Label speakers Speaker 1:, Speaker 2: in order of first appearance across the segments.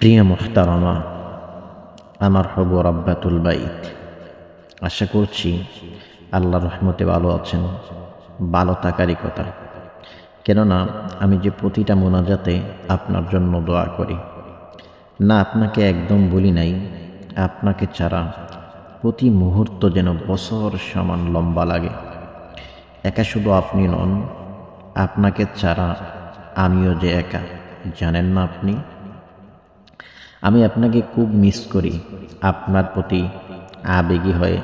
Speaker 1: প্রিয় মোহতারমা আমার হব রব্বাতুল বাইত। আশা করছি আল্লাহ রহমতে ভালো আছেন, ভালো থাকারই কথা। কেননা আমি যে প্রতিটা মোনাজাতে আপনার জন্য দোয়া করি। না, আপনাকে একদম বলি নাই, আপনাকে ছাড়া প্রতি মুহূর্ত যেন বছর সমান লম্বা লাগে। একা শুধু আপনি নন, আপনাকে ছাড়া আমিও যে একা, জানেন না আপনি? আমি আপনাকে খুব মিস করি। আপনার প্রতি আবেগী হয়ে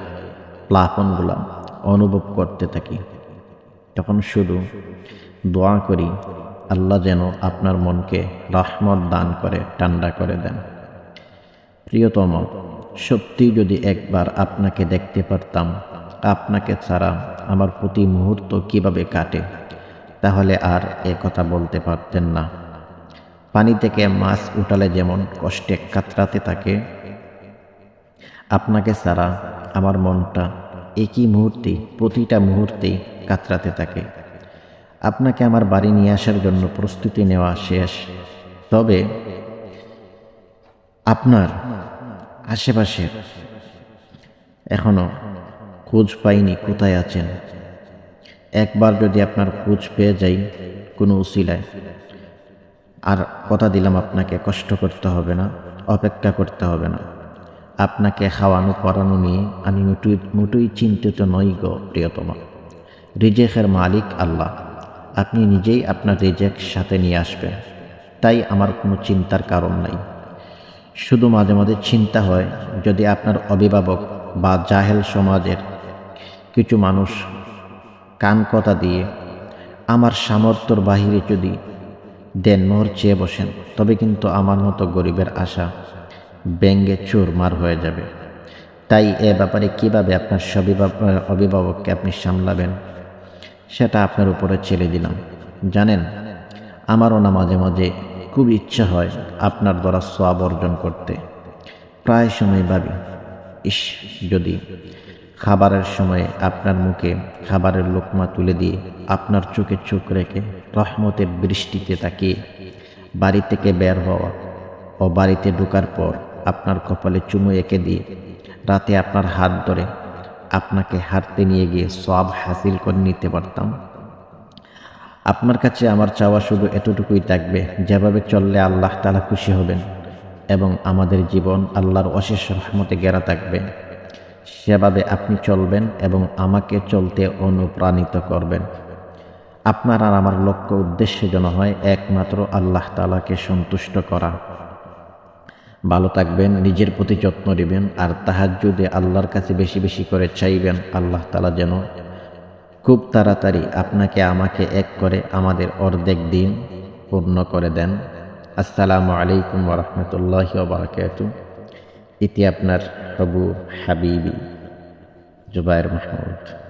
Speaker 1: প্লাপনগুলা অনুভব করতে থাকি। তখন শুধু দোয়া করি, আল্লাহ যেন আপনার মনকে রহমত দান করে, ঠান্ডা করে দেন। প্রিয়তম সত্যি যদি একবার আপনাকে দেখতে পারতাম, আপনাকে ছাড়া আমার প্রতি মুহূর্ত কীভাবে কাটে, তাহলে আর এ কথা বলতে পারতেন না। পানি থেকে মাছ উঠালে যেমন কষ্টে কাতরাতে থাকে, আপনাকে ছাড়া আমার মনটা একই মুহূর্তে, প্রতিটা মুহূর্তেই কাতরাতে থাকে। আপনাকে আমার বাড়ি নিয়ে আসার জন্য প্রস্তুতি নেওয়া শেষ। তবে আপনার আশেপাশে এখনও খোঁজ পাইনি কোথায় আছেন। একবার যদি আপনার খোঁজ পেয়ে যাই কোনো উসিলায়। আর কথা দিলাম আপনাকে, কষ্ট করতে হবে না, অপেক্ষা করতে হবে না। আপনাকে খাওয়ানো, পড়ানো নিয়ে আমি মুটুই মুটুই চিন্তিত নই গো প্রিয়তমা। রিজেকের মালিক আল্লাহ। আপনি নিজেই আপনার রিজেক সাথে নিয়ে আসবেন। তাই আমার কোনো চিন্তার কারণ নাই। শুধু মাঝে মাঝে চিন্তা হয়, যদি আপনার অভিভাবক বা জাহেল সমাজের কিছু মানুষ কান কথা দিয়ে, আমার সামর্থ্যর বাহিরে যদি দেন মোহর চেয়ে বসেন, তবে কিন্তু আমার মতো গরিবের আশা ব্যঙ্গে চোরমার হয়ে যাবে। তাই এ ব্যাপারে কীভাবে আপনার অভিভাবককে আপনি সামলাবেন, সেটা আপনার উপরে ছেড়ে দিলাম। জানেন, আমারও না মাঝে মাঝে খুব ইচ্ছা হয় আপনার দ্বারা সব অর্জন করতে। প্রায় সময় ভাবি, ইস, যদি খাবারের সময় আপনার মুখে খাবারের লোকমা তুলে দিয়ে আপনার চোখে চোখ রেখে রহমতের বৃষ্টিতে তাকে বাড়ি থেকে বের হওয়া ও বাড়িতে ঢোকার পর আপনার কপালে চুমু এঁকে দিয়ে রাতে আপনার হাত ধরে আপনাকে হাঁটতে নিয়ে গিয়ে সব হাসিল করে নিতে পারতাম। আপনার কাছে আমার চাওয়া শুধু এতটুকুই থাকবে, যেভাবে চললে আল্লাহ তালা খুশি হবেন এবং আমাদের জীবন আল্লাহর অশেষ রহমতে গেরা থাকবে। সেভাবে আপনি চলবেন এবং আমাকে চলতে অনুপ্রাণিত করবেন। আপনার আর আমার লক্ষ্য উদ্দেশ্য যেন হয় একমাত্র আল্লাহ তালাকে সন্তুষ্ট করা। ভালো থাকবেন, নিজের প্রতি যত্ন নেবেন, আর তাহার যদি আল্লাহর কাছে বেশি বেশি করে চাইবেন আল্লাহ তালা যেন খুব তাড়াতাড়ি আপনাকে, আমাকে এক করে আমাদের অর্ধেক দিন পূর্ণ করে দেন। আসসালামু আলাইকুম ওরহমতুল্লাহ বারকাত এটি আপনার হবু হাবিবি জুবাইর মাহমুদ।